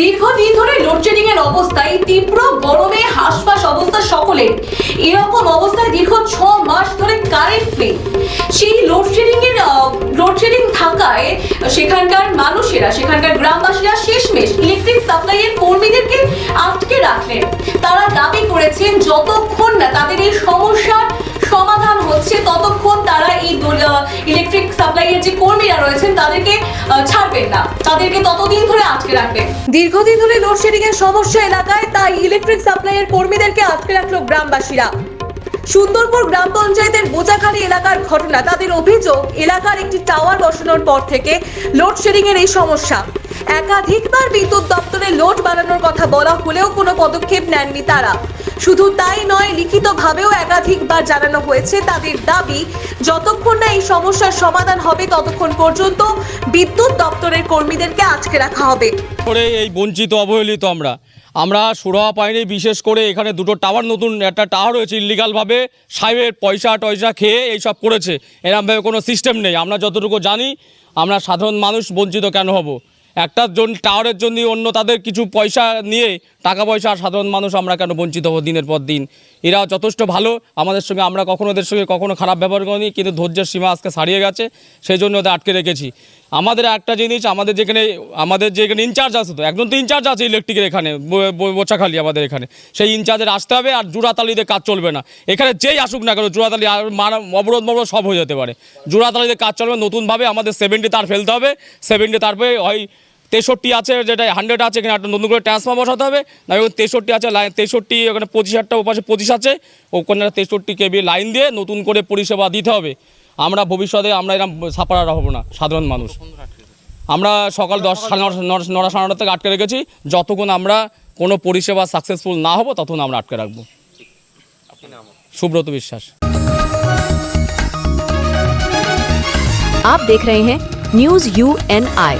দীর্ঘদিন ধরে লোডশেডিং এর অবস্থায় তীব্র গরমে হাসফাস অবস্থা সকলের এরকম অবস্থায় দীর্ঘ ছ মাস ধরে কারেন্ট নেই। সেই লোডশেডিং এর লোডশেডিং থাকায় সেখানকার মানুষেরা, সেখানকার গ্রামবাসীরা শেষমেশ ইলেকট্রিক সাপ্লাইয়ের কর্মীদেরকে আটকে রাখলেন। তারা দাবি করেছেন, যতক্ষণ না তাদের এই সমস্যার সাপ্লাইয়ের যে কর্মীরা রয়েছেন, তাদেরকে ছাড়বেন না। তাদেরকে ততদিন ধরে আটকে রাখবেন। দীর্ঘদিন ধরে লোডশেডিং এর সমস্যা এলাকায়, তাই ইলেকট্রিক সাপ্লাইয়ের কর্মীদেরকে আটকে রাখল গ্রামবাসীরা। সুন্দরপুর গ্রাম পঞ্চায়েতের বোচাখালী এলাকার ঘটনা, তাদের অভিযোগ, এলাকার একটি টাওয়ার বসানোর পর থেকে লোডশেডিং এর এই সমস্যা। একাধিকবার বিদ্যুৎ দপ্তরে লোড বাড়ানোর কথা বলা হলেও কোনো পদক্ষেপ নেননি তারা। শুধু তাই নয়, লিখিতভাবেও একাধিকবার জানানো হয়েছে তাদের দাবি, যতক্ষণ না এই সমস্যার সমাধান হবে, ততক্ষণ পর্যন্ত বিদ্যুৎ দপ্তরের কর্মীদেরকে আজকে রাখা হবে। করে এই বঞ্চিত, অবহেলিত আমরা। আমরা সুরাহা পাইনি, বিশেষ করে এখানে দুটো টাওয়ার নতুন, একটা টাওয়ার হয়েছে ইলিগালভাবে সাহেবের পয়সা টয়সা খেয়ে এইসব করেছে। এরমভাবে কোনো সিস্টেম নেই। আমরা যতটুকু জানি, আমরা সাধারণ মানুষ বঞ্চিত কেন হব? একটা জন টাওয়ারের জন্য অন্য তাদের কিছু পয়সা নিয়ে টাকা পয়সা সাধারণ মানুষ আমরা কেন বঞ্চিত হব দিনের পর দিন? এরা যথেষ্ট ভালো। আমাদের সঙ্গে, আমরা কখনো ওদের সঙ্গে কখনো খারাপ ব্যবহার করিনি, কিন্তু ধৈর্যের সীমা আজকে ছাড়িয়ে গেছে, সেই জন্য ওদের আটকে রেখেছি। আমাদের একটা জিনিস, আমাদের যেখানে আমাদের যেখানে ইনচার্জ আছে তো, একজন তো ইনচার্জ আছে ইলেকট্রিকের এখানে বোচাখালি আমাদের এখানে। সেই ইনচার্জের আসতে হবে আর জোড়াতালিতে কাজ চলবে না। এখানে যেই আসুক না কেন, জোড়াতালি আর মারা, অবরোধ মবরোধ সব হয়ে যেতে পারে। জোড়াতালিতে কাজ চলবে, নতুনভাবে আমাদের সেভেন্টি তার ফেলতে হবে সেভেন্টি তারপরে হয় তেষট্টি আছে যেটা হান্ড্রেড আছে এখানে একটা নতুন করে ট্রান্সফার বসাতে হবে না এখন তেষট্টি আছে লাইন তেষট্টি ওখানে পঁচিশ হাজারটা ওপাশে পঁচিশ আছে ওখানে তেষট্টি কেবি লাইন দিয়ে নতুন করে পরিষেবা দিতে হবে আমরা ভবিষ্যতে আমরা এরকম সাপারা হব না সাধারণ মানুষ আমরা সকাল দশ সাড়ে নটা নটা- নটা সাড়ে নটা থেকে আটকে রেখেছি যতক্ষণ আমরা কোনো পরিষেবা সাকসেসফুল না হবো ততক্ষণ আমরা আটকে রাখবো সুব্রত বিশ্বাস आप देख रहे हैं न्यूज यू एन आई